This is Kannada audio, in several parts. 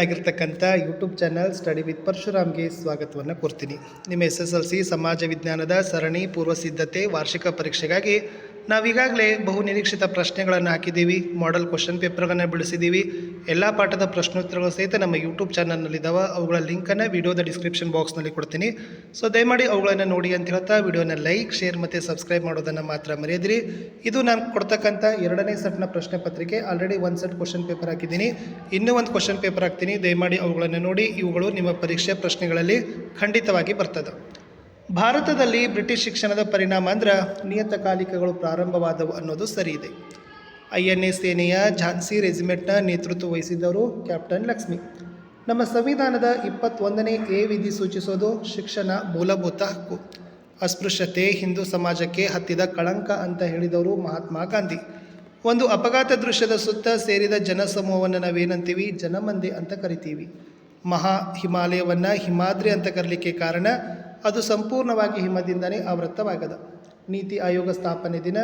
ಆಗಿರ್ತಕ್ಕಂಥ ಯೂಟ್ಯೂಬ್ ಚಾನಲ್ ಸ್ಟಡಿ ವಿತ್ ಪರಶುರಾಮ್ಗೆ ಸ್ವಾಗತವನ್ನು ಕೋರ್ತೀನಿ. ನಿಮ್ಮ ಎಸ್ ಎಸ್ ಎಲ್ ಸಿ ಸಮಾಜ ವಿಜ್ಞಾನದ ಸರಣಿ ಪೂರ್ವ ಸಿದ್ಧತೆ ವಾರ್ಷಿಕ ಪರೀಕ್ಷೆಗಾಗಿ ನಾವೀಗಾಗಲೇ ಬಹು ನಿರೀಕ್ಷಿತ ಪ್ರಶ್ನೆಗಳನ್ನು ಹಾಕಿದ್ದೀವಿ ಮಾಡೆಲ್ ಕ್ವಶನ್ ಪೇಪರ್ಗಳನ್ನು ಬಿಡಿಸಿದ್ದೀವಿ. ಎಲ್ಲ ಪಾಠದ ಪ್ರಶ್ನೋತ್ತರಗಳು ಸಹಿತ ನಮ್ಮ ಯೂಟ್ಯೂಬ್ ಚಾನಲ್ನಲ್ಲಿದ್ದಾವೆ ಅವುಗಳ ಲಿಂಕನ್ನು ವಿಡಿಯೋದ ಡಿಸ್ಕ್ರಿಪ್ಷನ್ ಬಾಕ್ಸ್ನಲ್ಲಿ ಕೊಡ್ತೀನಿ. ಸೊ ದಯಮಾಡಿ ಅವುಗಳನ್ನು ನೋಡಿ ಅಂತ ಹೇಳ್ತಾ ವಿಡಿಯೋನ ಲೈಕ್ ಶೇರ್ ಮತ್ತು ಸಬ್ಸ್ಕ್ರೈಬ್ ಮಾಡೋದನ್ನು ಮಾತ್ರ ಮರೆಯದಿರಿ. ಇದು ನಾನು ಕೊಡ್ತಕ್ಕಂಥ ಎರಡನೇ ಸೆಟ್ನ ಪ್ರಶ್ನೆ ಪತ್ರಿಕೆ. ಆಲ್ರೆಡಿ ಒಂದು ಸೆಟ್ ಕ್ವಶನ್ ಪೇಪರ್ ಹಾಕಿದ್ದೀನಿ. ಇನ್ನೂ ಒಂದು ಕ್ವಶನ್ ಪೇಪರ್ ಹಾಕ್ತೀನಿ. ದಯಮಾಡಿ ಅವುಗಳನ್ನು ನೋಡಿ. ಇವುಗಳು ನಿಮ್ಮ ಪರೀಕ್ಷೆ ಪ್ರಶ್ನೆಗಳಲ್ಲಿ ಖಂಡಿತವಾಗಿ ಬರ್ತದೆ. ಭಾರತದಲ್ಲಿ ಬ್ರಿಟಿಷ್ ಶಿಕ್ಷಣದ ಪರಿಣಾಮ ಅಂದ್ರೆ ನಿಯತಕಾಲಿಕಗಳು ಪ್ರಾರಂಭವಾದವು ಅನ್ನೋದು ಸರಿ ಇದೆ ಐ ಎನ್ ಎ ಸೇನೆಯ ಝಾನ್ಸಿ ರೆಜಿಮೆಂಟ್ನ ನೇತೃತ್ವ ವಹಿಸಿದವರು ಕ್ಯಾಪ್ಟನ್ ಲಕ್ಷ್ಮಿ. ನಮ್ಮ ಸಂವಿಧಾನದ ಇಪ್ಪತ್ತೊಂದನೇ ಎ ವಿಧಿ ಸೂಚಿಸೋದು ಶಿಕ್ಷಣ ಮೂಲಭೂತ ಹಕ್ಕು. ಅಸ್ಪೃಶ್ಯತೆ ಹಿಂದೂ ಸಮಾಜಕ್ಕೆ ಹತ್ತಿದ ಕಳಂಕ ಅಂತ ಹೇಳಿದವರು ಮಹಾತ್ಮ ಗಾಂಧಿ. ಒಂದು ಅಪಘಾತ ದೃಶ್ಯದ ಸುತ್ತ ಸೇರಿದ ಜನಸಮೂಹವನ್ನು ನಾವೇನಂತೀವಿ? ಜನಮಂದಿ ಅಂತ ಕರಿತೀವಿ. ಮಹಾ ಹಿಮಾಲಯವನ್ನು ಹಿಮಾದ್ರಿ ಅಂತ ಕರಲಿಕ್ಕೆ ಕಾರಣ ಅದು ಸಂಪೂರ್ಣವಾಗಿ ಹಿಮದಿಂದಲೇ ಆವೃತ್ತವಾಗದ. ನೀತಿ ಆಯೋಗ ಸ್ಥಾಪನೆ ದಿನ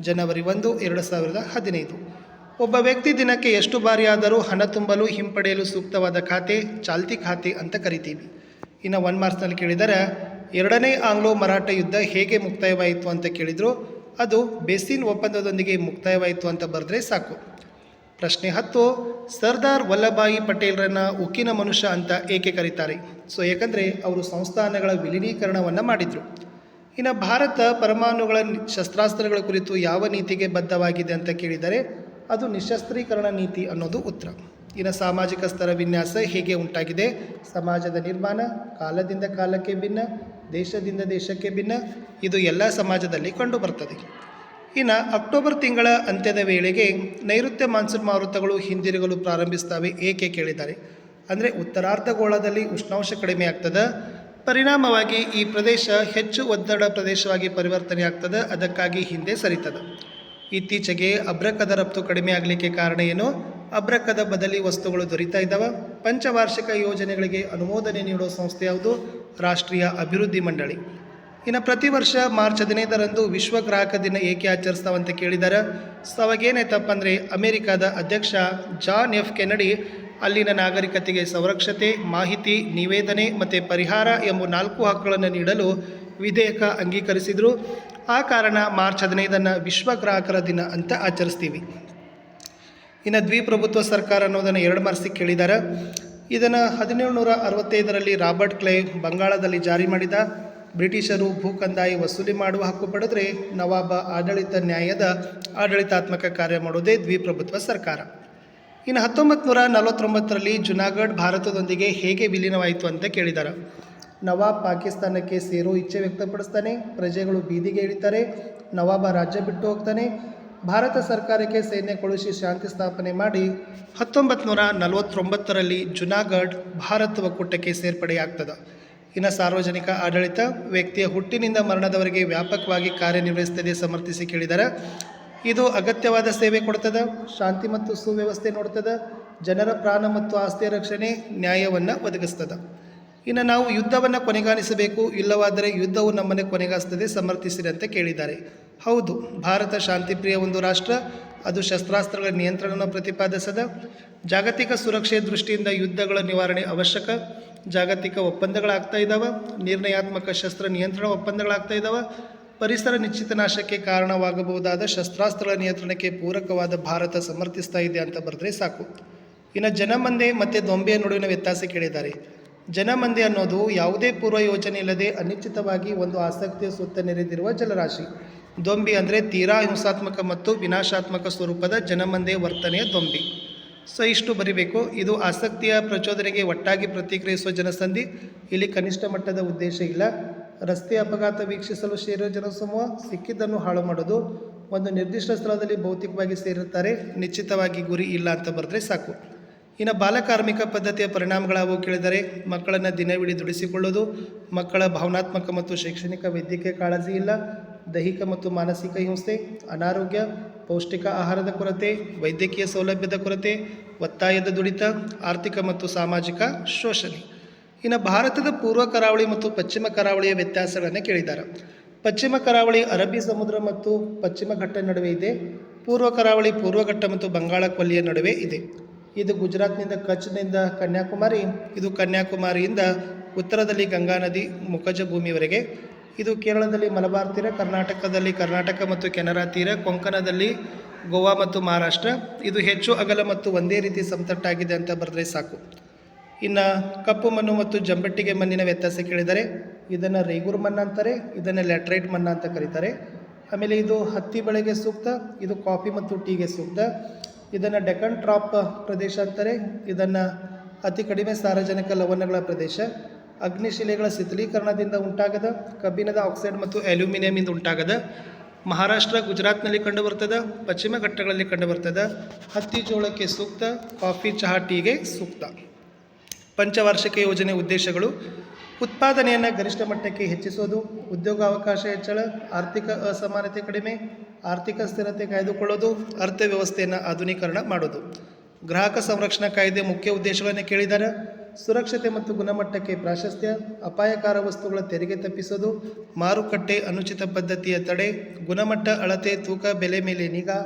ಜನವರಿ ಒಂದು, ಎರಡು ಸಾವಿರದ ಹದಿನೈದು. ಒಬ್ಬ ವ್ಯಕ್ತಿ ದಿನಕ್ಕೆ ಎಷ್ಟು ಬಾರಿ ಆದರೂ ಹಣ ತುಂಬಲು ಹಿಂಪಡೆಯಲು ಸೂಕ್ತವಾದ ಖಾತೆ, ಚಾಲ್ತಿ ಖಾತೆ ಅಂತ ಕರಿತೀವಿ. ಇನ್ನು ಒನ್ ಮಾರ್ಕ್ಸ್ನಲ್ಲಿ ಕೇಳಿದರೆ, ಎರಡನೇ ಆಂಗ್ಲೋ ಮರಾಠ ಯುದ್ಧ ಹೇಗೆ ಮುಕ್ತಾಯವಾಯಿತು ಅಂತ ಕೇಳಿದರು, ಅದು ಬೇಸಿನ್ ಒಪ್ಪಂದದೊಂದಿಗೆ ಮುಕ್ತಾಯವಾಯಿತು ಅಂತ ಬರೆದ್ರೆ ಸಾಕು. ಪ್ರಶ್ನೆ ಹತ್ತು, ಸರ್ದಾರ್ ವಲ್ಲಭಾಯಿ ಪಟೇಲ್ರನ್ನ ಉಕ್ಕಿನ ಮನುಷ್ಯ ಅಂತ ಏಕೆ ಕರೀತಾರೆ? ಸೊ ಯಾಕಂದರೆ ಅವರು ಸಂಸ್ಥಾನಗಳ ವಿಲೀನೀಕರಣವನ್ನು ಮಾಡಿದರು. ಇನ್ನು ಭಾರತ ಪರಮಾಣುಗಳ ಶಸ್ತ್ರಾಸ್ತ್ರಗಳ ಕುರಿತು ಯಾವ ನೀತಿಗೆ ಬದ್ಧವಾಗಿದೆ ಅಂತ ಕೇಳಿದರೆ ಅದು ನಿಶಸ್ತ್ರೀಕರಣ ನೀತಿ ಅನ್ನೋದು ಉತ್ತರ. ಇನ್ನು ಸಾಮಾಜಿಕ ಸ್ತರ ವಿನ್ಯಾಸ ಹೇಗೆ ಉಂಟಾಗಿದೆ? ಸಮಾಜದ ನಿರ್ಮಾಣ ಕಾಲದಿಂದ ಕಾಲಕ್ಕೆ ಭಿನ್ನ, ದೇಶದಿಂದ ದೇಶಕ್ಕೆ ಭಿನ್ನ, ಇದು ಎಲ್ಲ ಸಮಾಜದಲ್ಲಿ ಕಂಡುಬರ್ತದೆ ಇನ್ನು ಅಕ್ಟೋಬರ್ ತಿಂಗಳ ಅಂತ್ಯದ ವೇಳೆಗೆ ನೈಋತ್ಯ ಮಾನ್ಸೂನ್ ಮಾರುತಗಳು ಹಿಂದಿರುಗಲು ಪ್ರಾರಂಭಿಸ್ತವೆ ಏಕೆ ಕೇಳಿದ್ದಾರೆ. ಅಂದರೆ ಉತ್ತರಾರ್ಧಗೋಳದಲ್ಲಿ ಉಷ್ಣಾಂಶ ಕಡಿಮೆ ಆಗ್ತದೆ. ಪರಿಣಾಮವಾಗಿ ಈ ಪ್ರದೇಶ ಹೆಚ್ಚು ಒತ್ತಡ ಪ್ರದೇಶವಾಗಿ ಪರಿವರ್ತನೆ ಆಗ್ತದೆ. ಅದಕ್ಕಾಗಿ ಹಿಂದೆ ಸರಿತದೆ. ಇತ್ತೀಚೆಗೆ ಅಬ್ರಕದ ರಫ್ತು ಕಡಿಮೆ ಆಗಲಿಕ್ಕೆ ಕಾರಣ ಏನು. ಅಬ್ರಕದ ಬದಲಿ ವಸ್ತುಗಳು ದೊರೀತಾ ಇದ್ದಾವೆ. ಪಂಚವಾರ್ಷಿಕ ಯೋಜನೆಗಳಿಗೆ ಅನುಮೋದನೆ ನೀಡುವ ಸಂಸ್ಥೆ ಯಾವುದು. ರಾಷ್ಟ್ರೀಯ ಅಭಿವೃದ್ಧಿ ಮಂಡಳಿ. ಇನ್ನು ಪ್ರತಿ ವರ್ಷ ಮಾರ್ಚ್ ಹದಿನೈದರಂದು ವಿಶ್ವ ಗ್ರಾಹಕ ದಿನ ಏಕೆ ಆಚರಿಸ್ತಾವಂತ ಕೇಳಿದ್ದಾರೆ ಸೊ ಅವಾಗೇನಾಯ್ತಪ್ಪ ಅಂದರೆ ಅಮೇರಿಕಾದ ಅಧ್ಯಕ್ಷ ಜಾನ್ ಎಫ್ ಕೆನಡಿ ಅಲ್ಲಿನ ನಾಗರಿಕತೆಗೆ ಸಂರಕ್ಷತೆ, ಮಾಹಿತಿ, ನಿವೇದನೆ ಮತ್ತು ಪರಿಹಾರ ಎಂಬ ನಾಲ್ಕು ಹಕ್ಕುಗಳನ್ನು ನೀಡಲು ವಿಧೇಯಕ ಅಂಗೀಕರಿಸಿದರು. ಆ ಕಾರಣ ಮಾರ್ಚ್ ಹದಿನೈದನ್ನು ವಿಶ್ವ ಗ್ರಾಹಕರ ದಿನ ಅಂತ ಆಚರಿಸ್ತೀವಿ. ಇನ್ನು ದ್ವಿಪ್ರಭುತ್ವ ಸರ್ಕಾರ ಅನ್ನೋದನ್ನು ಎರಡು ಮಾರ್ಸಿಗೆ ಕೇಳಿದ್ದಾರೆ ಇದನ್ನು ಹದಿನೇಳು ನೂರ ಅರವತ್ತೈದರಲ್ಲಿ ರಾಬರ್ಟ್ ಕ್ಲೇ ಬಂಗಾಳದಲ್ಲಿ ಜಾರಿ ಮಾಡಿದ. ಬ್ರಿಟಿಷರು ಭೂ ಕಂದಾಯ ವಸೂಲಿ ಮಾಡುವ ಹಕ್ಕು ಪಡೆದರೆ ನವಾಬ ಆಡಳಿತ ನ್ಯಾಯದ ಆಡಳಿತಾತ್ಮಕ ಕಾರ್ಯ ಮಾಡೋದೇ ದ್ವಿಪ್ರಭುತ್ವ ಸರ್ಕಾರ. ಇನ್ನು ಹತ್ತೊಂಬತ್ತು ನೂರ ನಲವತ್ತೊಂಬತ್ತರಲ್ಲಿ ಜುನಾಗಢ್ ಭಾರತದೊಂದಿಗೆ ಹೇಗೆ ವಿಲೀನವಾಯಿತು ಅಂತ ಕೇಳಿದ್ದಾರೆ ನವಾಬ್ ಪಾಕಿಸ್ತಾನಕ್ಕೆ ಸೇರೋ ಇಚ್ಛೆ ವ್ಯಕ್ತಪಡಿಸ್ತಾನೆ, ಪ್ರಜೆಗಳು ಬೀದಿಗೆ ಇಳಿತಾರೆ, ನವಾಬ ರಾಜ್ಯ ಬಿಟ್ಟು ಹೋಗ್ತಾನೆ, ಭಾರತ ಸರ್ಕಾರಕ್ಕೆ ಸೈನ್ಯ ಕಳುಹಿಸಿ ಶಾಂತಿ ಸ್ಥಾಪನೆ ಮಾಡಿ ಹತ್ತೊಂಬತ್ತು ನೂರ ನಲವತ್ತೊಂಬತ್ತರಲ್ಲಿ ಜುನಾಗಢ್ ಭಾರತ ಒಕ್ಕೂಟಕ್ಕೆ ಸೇರ್ಪಡೆಯಾಗ್ತದೆ. ಇನ್ನು ಸಾರ್ವಜನಿಕ ಆಡಳಿತ ವ್ಯಕ್ತಿಯ ಹುಟ್ಟಿನಿಂದ ಮರಣದವರೆಗೆ ವ್ಯಾಪಕವಾಗಿ ಕಾರ್ಯನಿರ್ವಹಿಸ್ತದೆ ಸಮರ್ಥಿಸಿ ಕೇಳಿದ್ದಾರೆ ಇದು ಅಗತ್ಯವಾದ ಸೇವೆ ಕೊಡ್ತದೆ, ಶಾಂತಿ ಮತ್ತು ಸುವ್ಯವಸ್ಥೆ ನೋಡ್ತದೆ, ಜನರ ಪ್ರಾಣ ಮತ್ತು ಆಸ್ತಿಯ ರಕ್ಷಣೆ ನ್ಯಾಯವನ್ನು ಒದಗಿಸ್ತದೆ. ಇನ್ನು ನಾವು ಯುದ್ಧವನ್ನು ಕೊನೆಗಾಣಿಸಬೇಕು, ಇಲ್ಲವಾದರೆ ಯುದ್ಧವು ನಮ್ಮನ್ನೇ ಕೊನೆಗಾಸ್ತದೆ ಸಮರ್ಥಿಸಿದಂತೆ ಕೇಳಿದ್ದಾರೆ ಹೌದು, ಭಾರತ ಶಾಂತಿಪ್ರಿಯ ಒಂದು ರಾಷ್ಟ್ರ ಅದು ಶಸ್ತ್ರಾಸ್ತ್ರಗಳ ನಿಯಂತ್ರಣವನ್ನು ಪ್ರತಿಪಾದಿಸದ, ಜಾಗತಿಕ ಸುರಕ್ಷೆ ದೃಷ್ಟಿಯಿಂದ ಯುದ್ಧಗಳ ನಿವಾರಣೆ ಅವಶ್ಯಕ, ಜಾಗತಿಕ ಒಪ್ಪಂದಗಳಾಗ್ತಾ ಇದ್ದಾವೆ ನಿರ್ಣಯಾತ್ಮಕ ಶಸ್ತ್ರ ನಿಯಂತ್ರಣ ಒಪ್ಪಂದಗಳಾಗ್ತಾ ಇದ್ದಾವೆ ಪರಿಸರ ನಿಶ್ಚಿತ ನಾಶಕ್ಕೆ ಕಾರಣವಾಗಬಹುದಾದ ಶಸ್ತ್ರಾಸ್ತ್ರಗಳ ನಿಯಂತ್ರಣಕ್ಕೆ ಪೂರಕವಾದ ಭಾರತ ಸಮರ್ಥಿಸ್ತಾ ಇದೆ ಅಂತ ಬರೆದ್ರೆ ಸಾಕು. ಇನ್ನು ಜನಮಂದೆ ಮತ್ತು ದೊಂಬೆಯ ನಡುವಿನ ವ್ಯತ್ಯಾಸ ಕೇಳಿದ್ದಾರೆ. ಜನಮಂದೆ ಅನ್ನೋದು ಯಾವುದೇ ಪೂರ್ವ ಯೋಜನೆ ಇಲ್ಲದೆ ಅನಿಶ್ಚಿತವಾಗಿ ಒಂದು ಆಸಕ್ತಿಯ ಸುತ್ತ ನೆರೆದಿರುವ ಜಲರಾಶಿ. ದೊಂಬಿ ಅಂದರೆ ತೀರಾ ಹಿಂಸಾತ್ಮಕ ಮತ್ತು ವಿನಾಶಾತ್ಮಕ ಸ್ವರೂಪದ ಜನಮಂದೆ ವರ್ತನೆಯ ದೊಂಬಿ. ಸೊ, ಇಷ್ಟು ಬರಿಬೇಕು. ಇದು ಆಸಕ್ತಿಯ ಪ್ರಚೋದನೆಗೆ ಒಟ್ಟಾಗಿ ಪ್ರತಿಕ್ರಿಯಿಸುವ ಜನಸಂಧಿ. ಇಲ್ಲಿ ಕನಿಷ್ಠ ಮಟ್ಟದ ಉದ್ದೇಶ ಇಲ್ಲ. ರಸ್ತೆ ಅಪಘಾತ ವೀಕ್ಷಿಸಲು ಸೇರಿದ ಜನಸಮೂಹ ಸಿಕ್ಕಿದ್ದನ್ನು ಹಾಳು ಮಾಡೋದು. ಒಂದು ನಿರ್ದಿಷ್ಟ ಸ್ಥಳದಲ್ಲಿ ಭೌತಿಕವಾಗಿ ಸೇರುತ್ತಾರೆ ನಿಶ್ಚಿತವಾಗಿ ಗುರಿ ಇಲ್ಲ ಅಂತ ಬರೆದ್ರೆ ಸಾಕು. ಇನ್ನು ಬಾಲಕಾರ್ಮಿಕ ಪದ್ಧತಿಯ ಪರಿಣಾಮಗಳಾವು ಕೇಳಿದರೆ ಮಕ್ಕಳನ್ನು ದಿನವಿಡೀ ದುಡಿಸಿಕೊಳ್ಳೋದು. ಮಕ್ಕಳ ಭಾವನಾತ್ಮಕ ಮತ್ತು ಶೈಕ್ಷಣಿಕ ವೈದ್ಯಕೀಯ ಕಾಳಜಿ ಇಲ್ಲ. ದೈಹಿಕ ಮತ್ತು ಮಾನಸಿಕ ಹಿಂಸೆ, ಅನಾರೋಗ್ಯ, ಪೌಷ್ಟಿಕ ಆಹಾರದ ಕೊರತೆ, ವೈದ್ಯಕೀಯ ಸೌಲಭ್ಯದ ಕೊರತೆ, ಒತ್ತಾಯದ ದುಡಿತ, ಆರ್ಥಿಕ ಮತ್ತು ಸಾಮಾಜಿಕ ಶೋಷಣೆ. ಇನ್ನು ಭಾರತದ ಪೂರ್ವ ಕರಾವಳಿ ಮತ್ತು ಪಶ್ಚಿಮ ಕರಾವಳಿಯ ವ್ಯತ್ಯಾಸಗಳನ್ನು ಕೇಳಿದ್ದಾರೆ ಪಶ್ಚಿಮ ಕರಾವಳಿ ಅರಬ್ಬಿ ಸಮುದ್ರ ಮತ್ತು ಪಶ್ಚಿಮ ಘಟ್ಟ ನಡುವೆ ಇದೆ. ಪೂರ್ವ ಕರಾವಳಿ, ಪೂರ್ವ ಘಟ್ಟ ಮತ್ತು ಬಂಗಾಳ ಕೊಲ್ಲಿಯ ನಡುವೆ ಇದೆ. ಇದು ಗುಜರಾತ್ನಿಂದ ಕಚ್ನಿಂದ ಕನ್ಯಾಕುಮಾರಿ, ಇದು ಕನ್ಯಾಕುಮಾರಿಯಿಂದ ಉತ್ತರದಲ್ಲಿ ಗಂಗಾ ನದಿ ಮುಖಜ ಭೂಮಿವರೆಗೆ ಇದು ಕೇರಳದಲ್ಲಿ ಮಲಬಾರ್ ತೀರ, ಕರ್ನಾಟಕದಲ್ಲಿ ಕರ್ನಾಟಕ ಮತ್ತು ಕೆನರಾ ತೀರ, ಕೊಂಕಣದಲ್ಲಿ ಗೋವಾ ಮತ್ತು ಮಹಾರಾಷ್ಟ್ರ. ಇದು ಹೆಚ್ಚು ಅಗಲ ಮತ್ತು ಒಂದೇ ರೀತಿ ಸಮತಟ್ಟಾಗಿದೆ ಅಂತ ಬರೆದ್ರೆ ಸಾಕು. ಇನ್ನು ಕಪ್ಪು ಮಣ್ಣು ಮತ್ತು ಜಂಬಟ್ಟಿಗೆ ಮಣ್ಣಿನ ವ್ಯತ್ಯಾಸ ಕೇಳಿದರೆ, ಇದನ್ನು ರೇಗೂರ್ ಮಣ್ಣು ಅಂತಾರೆ, ಇದನ್ನು ಲ್ಯಾಟ್ರೈಟ್ ಮಣ್ಣು ಅಂತ ಕರೀತಾರೆ. ಆಮೇಲೆ ಇದು ಹತ್ತಿ ಬೆಳೆಗೆ ಸೂಕ್ತ, ಇದು ಕಾಫಿ ಮತ್ತು ಟೀಗೆ ಸೂಕ್ತ. ಇದನ್ನು ಡೆಕನ್ ಟ್ರಾಪ್ ಪ್ರದೇಶ ಅಂತಾರೆ, ಇದನ್ನು ಅತಿ ಕಡಿಮೆ ಸಾರಜನಕ ಲವಣಗಳ ಪ್ರದೇಶ. ಅಗ್ನಿಶಿಲೆಗಳ ಶಿಥಿಲೀಕರಣದಿಂದ ಉಂಟಾಗದ ಕಬ್ಬಿಣದ ಆಕ್ಸೈಡ್ ಮತ್ತು ಅಲ್ಯೂಮಿನಿಯಂನಿಂದ ಉಂಟಾಗದ ಮಹಾರಾಷ್ಟ್ರ, ಗುಜರಾತ್ನಲ್ಲಿ ಕಂಡುಬರ್ತದೆ, ಪಶ್ಚಿಮ ಘಟ್ಟಗಳಲ್ಲಿ ಕಂಡುಬರ್ತದೆ ಹತ್ತಿ ಜೋಳಕ್ಕೆ ಸೂಕ್ತ, ಕಾಫಿ ಚಹಾ ಟೀಗೆ ಸೂಕ್ತ. ಪಂಚವಾರ್ಷಿಕ ಯೋಜನೆ ಉದ್ದೇಶಗಳು, ಉತ್ಪಾದನೆಯನ್ನು ಗರಿಷ್ಠ ಮಟ್ಟಕ್ಕೆ ಹೆಚ್ಚಿಸೋದು, ಉದ್ಯೋಗಾವಕಾಶ ಹೆಚ್ಚಳ, ಆರ್ಥಿಕ ಅಸಮಾನತೆ ಕಡಿಮೆ, ಆರ್ಥಿಕ ಸ್ಥಿರತೆ ಕಾಯ್ದುಕೊಳ್ಳೋದು, ಅರ್ಥವ್ಯವಸ್ಥೆಯನ್ನು ಆಧುನೀಕರಣ ಮಾಡೋದು. ಗ್ರಾಹಕ ಸಂರಕ್ಷಣಾ ಕಾಯ್ದೆ ಮುಖ್ಯ ಉದ್ದೇಶಗಳನ್ನು ಕೇಳಿದ್ದಾರೆ ಸುರಕ್ಷತೆ ಮತ್ತು ಗುಣಮಟ್ಟಕ್ಕೆ ಪ್ರಾಶಸ್ತ್ಯ, ಅಪಾಯಕಾರ ವಸ್ತುಗಳ ತೆರಿಗೆ ತಪ್ಪಿಸೋದು, ಮಾರುಕಟ್ಟೆ ಅನುಚಿತ ಪದ್ಧತಿಯ ತಡೆ, ಗುಣಮಟ್ಟ, ಅಳತೆ, ತೂಕ, ಬೆಲೆ ಮೇಲೆ ನಿಗಾ,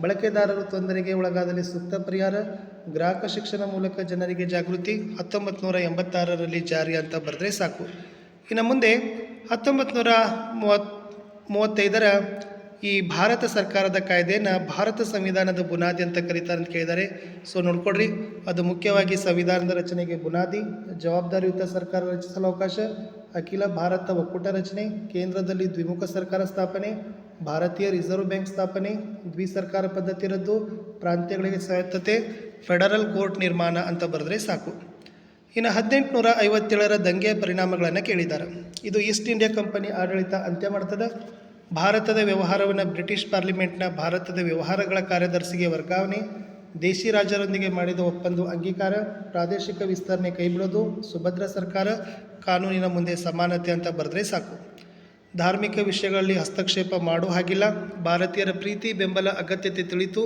ಬಳಕೆದಾರರು ತೊಂದರೆಗೆ ಒಳಗಾದಲ್ಲಿ ಸೂಕ್ತ ಪರಿಹಾರ, ಗ್ರಾಹಕ ಶಿಕ್ಷಣ ಮೂಲಕ ಜನರಿಗೆ ಜಾಗೃತಿ ಹತ್ತೊಂಬತ್ತು ನೂರ ಎಂಬತ್ತಾರರಲ್ಲಿ ಜಾರಿ ಅಂತ ಬರೆದ್ರೆ ಸಾಕು. ಇನ್ನು ಮುಂದೆ ಹತ್ತೊಂಬತ್ತು ನೂರ ಮೂವತ್, ಮೂವತ್ತೈದರ ಈ ಭಾರತ ಸರ್ಕಾರದ ಕಾಯ್ದೆನ ಭಾರತ ಸಂವಿಧಾನದ ಬುನಾದಿ ಅಂತ ಕರೀತಾರೆ ಅಂತ ಕೇಳಿದ್ದಾರೆ. ಸೊ ನೋಡ್ಕೊಡ್ರಿ ಅದು ಮುಖ್ಯವಾಗಿ ಸಂವಿಧಾನದ ರಚನೆಗೆ ಬುನಾದಿ, ಜವಾಬ್ದಾರಿಯುತ ಸರ್ಕಾರ ರಚಿಸಲು ಅವಕಾಶ, ಅಖಿಲ ಭಾರತ ಒಕ್ಕೂಟ ರಚನೆ, ಕೇಂದ್ರದಲ್ಲಿ ದ್ವಿಮುಖ ಸರ್ಕಾರ ಸ್ಥಾಪನೆ, ಭಾರತೀಯ ರಿಸರ್ವ್ ಬ್ಯಾಂಕ್ ಸ್ಥಾಪನೆ ದ್ವಿ ಸರ್ಕಾರ ಪದ್ಧತಿ ರದ್ದು, ಪ್ರಾಂತ್ಯಗಳಿಗೆ ಸ್ವಾಯತ್ತತೆ, ಫೆಡರಲ್ ಕೋರ್ಟ್ ನಿರ್ಮಾಣ ಅಂತ ಬರೆದ್ರೆ ಸಾಕು. ಇನ್ನು ಹದಿನೆಂಟುನೂರ ಐವತ್ತೇಳರ ದಂಗೆಯ ಪರಿಣಾಮಗಳನ್ನು ಕೇಳಿದ್ದಾರೆ. ಇದು ಈಸ್ಟ್ ಇಂಡಿಯಾ ಕಂಪನಿ ಆಡಳಿತ ಅಂತ್ಯ ಮಾಡ್ತದೆ. ಭಾರತದ ವ್ಯವಹಾರವನ್ನು ಬ್ರಿಟಿಷ್ ಪಾರ್ಲಿಮೆಂಟ್ನ ಭಾರತದ ವ್ಯವಹಾರಗಳ ಕಾರ್ಯದರ್ಶಿಗೆ ವರ್ಗಾವಣೆ, ದೇಶಿ ರಾಜರೊಂದಿಗೆ ಮಾಡಿದ ಒಪ್ಪಂದ ಅಂಗೀಕಾರ, ಪ್ರಾದೇಶಿಕ ವಿಸ್ತರಣೆ ಕೈಬಿಡೋದು, ಸುಭದ್ರ ಸರ್ಕಾರ, ಕಾನೂನಿನ ಮುಂದೆ ಸಮಾನತೆ ಅಂತ ಬರೆದ್ರೆ ಸಾಕು. ಧಾರ್ಮಿಕ ವಿಷಯಗಳಲ್ಲಿ ಹಸ್ತಕ್ಷೇಪ ಮಾಡೋ ಹಾಗಿಲ್ಲ. ಭಾರತೀಯರ ಪ್ರೀತಿ, ಬೆಂಬಲ, ಅಗತ್ಯತೆ ತಿಳಿತು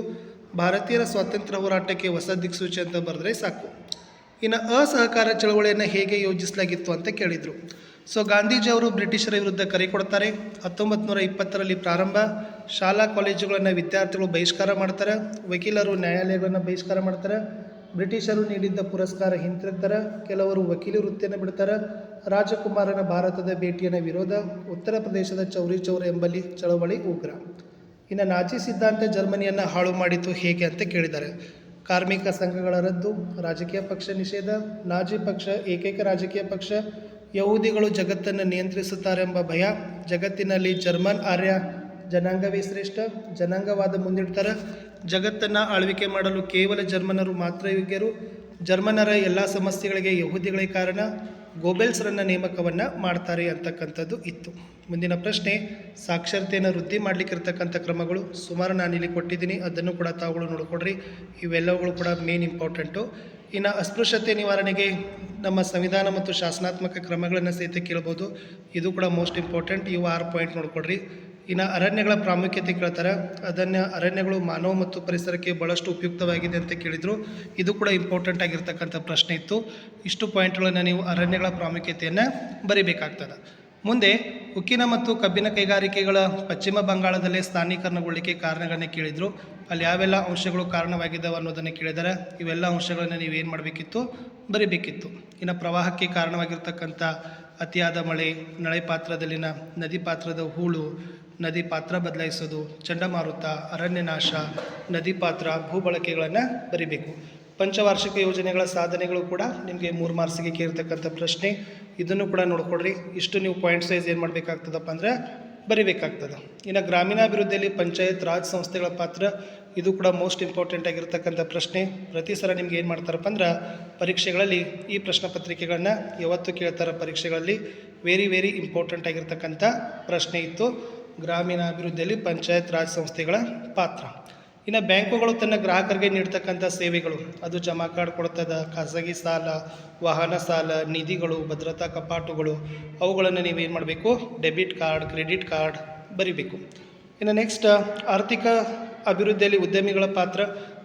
ಭಾರತೀಯರ ಸ್ವಾತಂತ್ರ್ಯ ಹೋರಾಟಕ್ಕೆ ಹೊಸ ದಿಕ್ಸೂಚಿ ಅಂತ ಬರೆದ್ರೆ ಸಾಕು. ಇನ್ನು ಅಸಹಕಾರ ಚಳವಳಿಯನ್ನು ಹೇಗೆ ಯೋಜಿಸಲಾಗಿತ್ತು ಅಂತ ಕೇಳಿದರು. ಸೊ ಗಾಂಧೀಜಿಯವರು ಬ್ರಿಟಿಷರ ವಿರುದ್ಧ ಕರೆ ಕೊಡ್ತಾರೆ. ಹತ್ತೊಂಬತ್ತು ನೂರ ಇಪ್ಪತ್ತರಲ್ಲಿ ಪ್ರಾರಂಭ. ಶಾಲಾ ಕಾಲೇಜುಗಳನ್ನು ವಿದ್ಯಾರ್ಥಿಗಳು ಬಹಿಷ್ಕಾರ ಮಾಡ್ತಾರೆ. ವಕೀಲರು ನ್ಯಾಯಾಲಯಗಳನ್ನು ಬಹಿಷ್ಕಾರ ಮಾಡ್ತಾರೆ. ಬ್ರಿಟಿಷರು ನೀಡಿದ್ದ ಪುರಸ್ಕಾರ ಹಿಂತಿರುತ್ತಾರೆ ಕೆಲವರು ವಕೀಲಿ ವೃತ್ತಿಯನ್ನು ಬಿಡ್ತಾರೆ. ರಾಜಕುಮಾರನ ಭಾರತದ ಭೇಟಿಯನ್ನು ವಿರೋಧ. ಉತ್ತರ ಪ್ರದೇಶದ ಚೌರಿ ಚೌರ ಎಂಬಲ್ಲಿ ಚಳವಳಿ ಉಗ್ರ. ಇನ್ನು ನಾಚಿ ಸಿದ್ಧಾಂತ ಜರ್ಮನಿಯನ್ನು ಹಾಳು ಮಾಡಿತು ಹೇಗೆ ಅಂತ ಕೇಳಿದ್ದಾರೆ. ಕಾರ್ಮಿಕ ಸಂಘಗಳ ರದ್ದು. ರಾಜಕೀಯ ಪಕ್ಷ ನಿಷೇಧ. ನಾಜಿ ಪಕ್ಷ ಏಕೈಕ ರಾಜಕೀಯ ಪಕ್ಷ. ಯಹೂದಿಗಳು ಜಗತ್ತನ್ನು ನಿಯಂತ್ರಿಸುತ್ತಾರೆಂಬ ಭಯ, ಜಗತ್ತಿನಲ್ಲಿ ಜರ್ಮನ್ ಆರ್ಯ ಜನಾಂಗವೇ ಶ್ರೇಷ್ಠ? ಜನಾಂಗವಾದ ಮುಂದಿಡ್ತಾರೆ. ಜಗತ್ತನ್ನು ಆಳ್ವಿಕೆ ಮಾಡಲು ಕೇವಲ ಜರ್ಮನರು ಮಾತ್ರ ಯೋಗ್ಯರು. ಜರ್ಮನರ ಎಲ್ಲ ಸಮಸ್ಯೆಗಳಿಗೆ ಯಹೂದಿಗಳೇ ಕಾರಣ. ಗೋಬೆಲ್ಸ್ರನ್ನ ನೇಮಕವನ್ನು ಮಾಡ್ತಾರೆ ಅಂತಕ್ಕಂಥದ್ದು ಇತ್ತು. ಮುಂದಿನ ಪ್ರಶ್ನೆ, ಸಾಕ್ಷರತೆಯನ್ನು ವೃದ್ಧಿ ಮಾಡಲಿಕ್ಕಿರ್ತಕ್ಕಂಥ ಕ್ರಮಗಳು ಸುಮಾರು ನಾನಿಲ್ಲಿ ಕೊಟ್ಟಿದ್ದೀನಿ. ಅದನ್ನು ಕೂಡ ತಾವುಗಳು ನೋಡಿಕೊಡ್ರಿ ಇವೆಲ್ಲವುಗಳು ಕೂಡ ಮೇನ್ ಇಂಪಾರ್ಟೆಂಟು ಇನ್ನು ಅಸ್ಪೃಶ್ಯತೆ ನಿವಾರಣೆಗೆ ನಮ್ಮ ಸಂವಿಧಾನ ಮತ್ತು ಶಾಸನಾತ್ಮಕ ಕ್ರಮಗಳನ್ನು ಸಹಿತ ಕೇಳ್ಬೋದು. ಇದು ಕೂಡ ಮೋಸ್ಟ್ ಇಂಪಾರ್ಟೆಂಟ್ ಇವು ಆರು ಪಾಯಿಂಟ್ ನೋಡ್ಕೊಡ್ರಿ. ಇನ್ನು ಅರಣ್ಯಗಳ ಪ್ರಾಮುಖ್ಯತೆ ಕೇಳ್ತಾರೆ. ಅದನ್ನು ಅರಣ್ಯಗಳು ಮಾನವ ಮತ್ತು ಪರಿಸರಕ್ಕೆ ಭಾಳಷ್ಟು ಉಪಯುಕ್ತವಾಗಿದೆ ಅಂತ ಕೇಳಿದರು. ಇದು ಕೂಡ ಇಂಪಾರ್ಟೆಂಟ್ ಆಗಿರ್ತಕ್ಕಂಥ ಪ್ರಶ್ನೆ ಇತ್ತು. ಇಷ್ಟು ಪಾಯಿಂಟ್ಗಳನ್ನು ನೀವು ಅರಣ್ಯಗಳ ಪ್ರಾಮುಖ್ಯತೆಯನ್ನು ಬರಿಬೇಕಾಗ್ತದೆ. ಮುಂದೆ ಉಕ್ಕಿನ ಮತ್ತು ಕಬ್ಬಿನ ಕೈಗಾರಿಕೆಗಳ ಪಶ್ಚಿಮ ಬಂಗಾಳದಲ್ಲಿ ಸ್ಥಾನೀಕರಣಗೊಳ್ಳಿಕ್ಕೆ ಕಾರಣಗಳನ್ನ ಕೇಳಿದರು. ಅಲ್ಲಿ ಯಾವೆಲ್ಲ ಅಂಶಗಳು ಕಾರಣವಾಗಿದ್ದಾವೆ ಅನ್ನೋದನ್ನು ಕೇಳಿದರೆ, ಇವೆಲ್ಲ ಅಂಶಗಳನ್ನು ನೀವು ಏನು ಮಾಡಬೇಕಿತ್ತು? ಬರಿಬೇಕಿತ್ತು. ಇನ್ನು ಪ್ರವಾಹಕ್ಕೆ ಕಾರಣವಾಗಿರ್ತಕ್ಕಂಥ ಅತಿಯಾದ ಮಳೆ, ನಳೆ ಪಾತ್ರದಲ್ಲಿನ ನದಿ ಪಾತ್ರದ ಹೂಳು, ನದಿ ಪಾತ್ರ ಬದಲಾಯಿಸೋದು, ಚಂಡಮಾರುತ, ಅರಣ್ಯನಾಶ, ನದಿ ಪಾತ್ರ ಭೂ ಬಳಕೆಗಳನ್ನು ಬರಿಬೇಕು. ಪಂಚವಾರ್ಷಿಕ ಯೋಜನೆಗಳ ಸಾಧನೆಗಳು ಕೂಡ ನಿಮಗೆ ಮೂರು ಮಾರ್ಕ್ಸಿಗೆ ಕೇಳಿರ್ತಕ್ಕಂಥ ಪ್ರಶ್ನೆ. ಇದನ್ನು ಕೂಡ ನೋಡ್ಕೊಡ್ರಿ. ಇಷ್ಟು ನೀವು ಪಾಯಿಂಟ್ ಸೈಜ್ ಏನು ಮಾಡಬೇಕಾಗ್ತದಪ್ಪ ಅಂದರೆ ಬರಿಬೇಕಾಗ್ತದೆ. ಇನ್ನು ಗ್ರಾಮೀಣಾಭಿವೃದ್ಧಿಯಲ್ಲಿ ಪಂಚಾಯತ್ ರಾಜ್ ಸಂಸ್ಥೆಗಳ ಪಾತ್ರ ಇದು ಕೂಡ ಮೋಸ್ಟ್ ಇಂಪಾರ್ಟೆಂಟ್ ಆಗಿರ್ತಕ್ಕಂಥ ಪ್ರಶ್ನೆ. ಪ್ರತಿ ಸಲ ನಿಮ್ಗೆ ಏನು ಮಾಡ್ತಾರಪ್ಪ ಅಂದ್ರೆ ಪರೀಕ್ಷೆಗಳಲ್ಲಿ ಈ ಪ್ರಶ್ನೆ ಪತ್ರಿಕೆಗಳನ್ನ ಯಾವತ್ತು ಕೇಳ್ತಾರೆ ಪರೀಕ್ಷೆಗಳಲ್ಲಿ ವೆರಿ ವೆರಿ ಇಂಪಾರ್ಟೆಂಟ್ ಆಗಿರ್ತಕ್ಕಂಥ ಪ್ರಶ್ನೆ ಇತ್ತು. ಗ್ರಾಮೀಣಾಭಿವೃದ್ಧಿಯಲ್ಲಿ ಪಂಚಾಯತ್ ರಾಜ್ ಸಂಸ್ಥೆಗಳ ಪಾತ್ರ. ಇನ್ನು ಬ್ಯಾಂಕುಗಳು ತನ್ನ ಗ್ರಾಹಕರಿಗೆ ನೀಡ್ತಕ್ಕಂಥ ಸೇವೆಗಳು. ಅದು ಜಮಾ ಕಾರ್ಡ್ ಕೊಡ್ತದ, ಖಾಸಗಿ ಸಾಲ, ವಾಹನ ಸಾಲ, ನಿಧಿಗಳು, ಭದ್ರತಾ ಕಪಾಟುಗಳು. ಅವುಗಳನ್ನು ನೀವೇನು ಮಾಡಬೇಕು? ಡೆಬಿಟ್ ಕಾರ್ಡ್, ಕ್ರೆಡಿಟ್ ಕಾರ್ಡ್ ಬರಿಬೇಕು. ಇನ್ನು ನೆಕ್ಸ್ಟ್ ಆರ್ಥಿಕ ಅಭಿವೃದ್ಧಿಯಲ್ಲಿ ಉದ್ಯಮಿಗಳ ಪಾತ್ರ.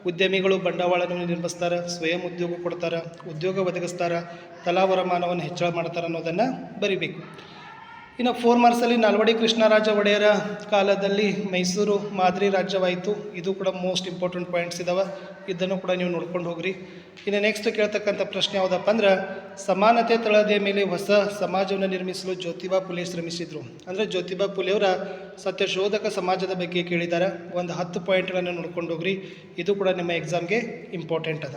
ಉದ್ಯಮಿಗಳು ಬಂಡವಾಳವನ್ನು ನಿರ್ಮಿಸ್ತಾರೆ, ಸ್ವಯಂ ಉದ್ಯೋಗ ಕೊಡ್ತಾರೆ, ಉದ್ಯೋಗ ಒದಗಿಸ್ತಾರೆ ತಲಾ ವರಮಾನವನ್ನು ಹೆಚ್ಚಳ ಮಾಡ್ತಾರೆ ಅನ್ನೋದನ್ನು ಬರಿಬೇಕು. ಇನ್ನು ಫೋರ್ ಮಾರ್ಸಲ್ಲಿ ನಾಲ್ವಡಿ ಕೃಷ್ಣರಾಜ ಒಡೆಯರ ಕಾಲದಲ್ಲಿ ಮೈಸೂರು ಮಾದರಿ ರಾಜ್ಯವಾಯಿತು. ಇದು ಕೂಡ ಮೋಸ್ಟ್ ಇಂಪಾರ್ಟೆಂಟ್ ಪಾಯಿಂಟ್ಸ್ ಇದಾವೆ. ಇದನ್ನು ಕೂಡ ನೀವು ನೋಡ್ಕೊಂಡು ಹೋಗ್ರಿ. ಇನ್ನು ನೆಕ್ಸ್ಟ್ ಕೇಳ್ತಕ್ಕಂಥ ಪ್ರಶ್ನೆ ಯಾವುದಪ್ಪ ಅಂದ್ರೆ, ಸಮಾನತೆ ತಳಹದಿಯ ಮೇಲೆ ಹೊಸ ಸಮಾಜವನ್ನು ನಿರ್ಮಿಸಲು ಜ್ಯೋತಿಬಾ ಫುಲೆ ಶ್ರಮಿಸಿದರು. ಅಂದರೆ ಜ್ಯೋತಿಬಾ ಫುಲೆಯವರ ಸತ್ಯಶೋಧಕ ಸಮಾಜದ ಬಗ್ಗೆ ಕೇಳಿದ್ದಾರೆ ಒಂದು ಹತ್ತು ಪಾಯಿಂಟ್ಗಳನ್ನು ನೋಡ್ಕೊಂಡು ಹೋಗ್ರಿ. ಇದು ಕೂಡ ನಿಮ್ಮ ಎಕ್ಸಾಮ್ಗೆ ಇಂಪಾರ್ಟೆಂಟ್ ಅದ.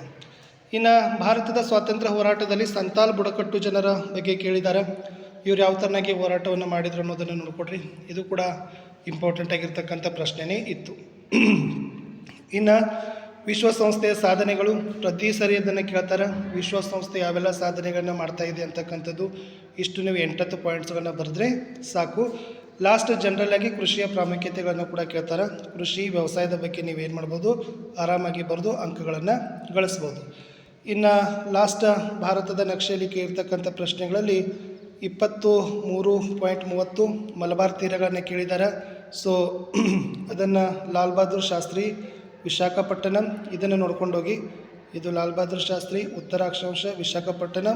ಇನ್ನು ಭಾರತದ ಸ್ವಾತಂತ್ರ್ಯ ಹೋರಾಟದಲ್ಲಿ ಸಂತಾಲ್ ಬುಡಕಟ್ಟು ಜನರ ಬಗ್ಗೆ ಕೇಳಿದ್ದಾರೆ ಇವ್ರು ಯಾವ ಥರನಾಗಿ ಹೋರಾಟವನ್ನು ಮಾಡಿದ್ರು ಅನ್ನೋದನ್ನು ನೋಡ್ಕೊಡ್ರಿ. ಇದು ಕೂಡ ಇಂಪಾರ್ಟೆಂಟ್ ಆಗಿರ್ತಕ್ಕಂಥ ಪ್ರಶ್ನೆನೇ ಇತ್ತು. ಇನ್ನು ವಿಶ್ವಸಂಸ್ಥೆಯ ಸಾಧನೆಗಳು ಪ್ರತಿ ಸರಿ ಅದನ್ನು ಕೇಳ್ತಾರೆ. ವಿಶ್ವಸಂಸ್ಥೆ ಯಾವೆಲ್ಲ ಸಾಧನೆಗಳನ್ನ ಮಾಡ್ತಾ ಇದೆ ಅಂತಕ್ಕಂಥದ್ದು ಇಷ್ಟು ನೀವು ಎಂಟತ್ತು ಪಾಯಿಂಟ್ಸ್ಗಳನ್ನು ಬರೆದ್ರೆ ಸಾಕು. ಲಾಸ್ಟ್ ಜನರಲ್ ಆಗಿ ಕೃಷಿಯ ಪ್ರಾಮುಖ್ಯತೆಗಳನ್ನು ಕೂಡ ಕೇಳ್ತಾರೆ. ಕೃಷಿ ವ್ಯವಸಾಯದ ಬಗ್ಗೆ ನೀವೇನು ಮಾಡ್ಬೋದು? ಆರಾಮಾಗಿ ಬರೆದು ಅಂಕಗಳನ್ನು ಗಳಿಸ್ಬೋದು. ಇನ್ನು ಲಾಸ್ಟ್ ಭಾರತದ ನಕ್ಷೆಯಲ್ಲಿ ಕೇಳಿರ್ತಕ್ಕಂಥ ಪ್ರಶ್ನೆಗಳಲ್ಲಿ ಇಪ್ಪತ್ತು, ಮೂರು ಪಾಯಿಂಟ್ ಮೂವತ್ತು ಮಲಬಾರ್ ತೀರಗಳನ್ನು ಕೇಳಿದ್ದಾರೆ ಸೊ ಅದನ್ನು ಲಾಲ್ ಬಹದ್ದೂರ್ ಶಾಸ್ತ್ರಿ, ವಿಶಾಖಪಟ್ಟಣಂ, ಇದನ್ನು ನೋಡ್ಕೊಂಡೋಗಿ. ಇದು ಲಾಲ್ ಬಹದ್ದೂರ್ ಶಾಸ್ತ್ರಿ, ಉತ್ತರಾಕ್ಷಾಂಶ, ವಿಶಾಖಪಟ್ಟಣಂ